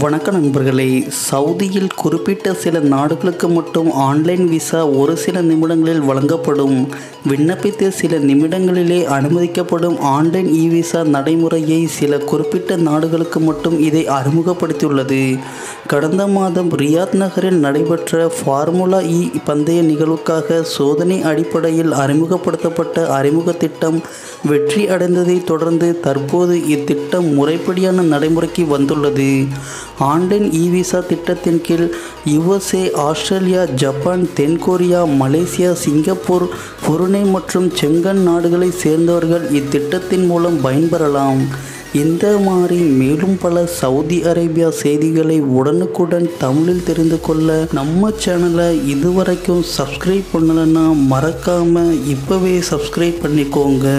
வணக்க நண்பர்களே சவுதியில் குறிப்பிட்ட சில நாடுகளுக்கு மட்டும் ஆன்லைன் விசா ஒரு சில நிமிடங்களில் வழங்கப்படும். விண்ணப்பித்த சில நிமிடங்களிலே அனுமதிக்கப்படும் ஆன்லைன் இ விசா நடைமுறையை சில குறிப்பிட்ட நாடுகளுக்கு மட்டும் இதை அறிமுகப்படுத்தியுள்ளது. கடந்த மாதம் ரியாத் நகரில் நடைபெற்ற ஃபார்முலா இ பந்தய நிகழ்வுக்காக சோதனை அடிப்படையில் அறிமுகப்படுத்தப்பட்ட அறிமுக திட்டம் வெற்றி அடைந்ததைத் தொடர்ந்து தற்போது இத்திட்டம் முறைப்படியான நடைமுறைக்கு வந்துள்ளது. ஆன்லைன் இ விசா திட்டத்தின் கீழ் யுஎஸ்ஏ ஆஸ்திரேலியா ஜப்பான் தென்கொரியா மலேசியா சிங்கப்பூர் புருணை மற்றும் செங்கன் நாடுகளைச் சேர்ந்தவர்கள் இத்திட்டத்தின் மூலம் பயன்பெறலாம். இந்த மாதிரி மேலும் பல சவுதி அரேபியா செய்திகளை உடனுக்குடன் தமிழில் தெரிந்து கொள்ள நம்ம சேனலை இதுவரைக்கும் சப்ஸ்கிரைப் பண்ணலைன்னா மறக்காமல் இப்போவே சப்ஸ்கிரைப் பண்ணிக்கோங்க.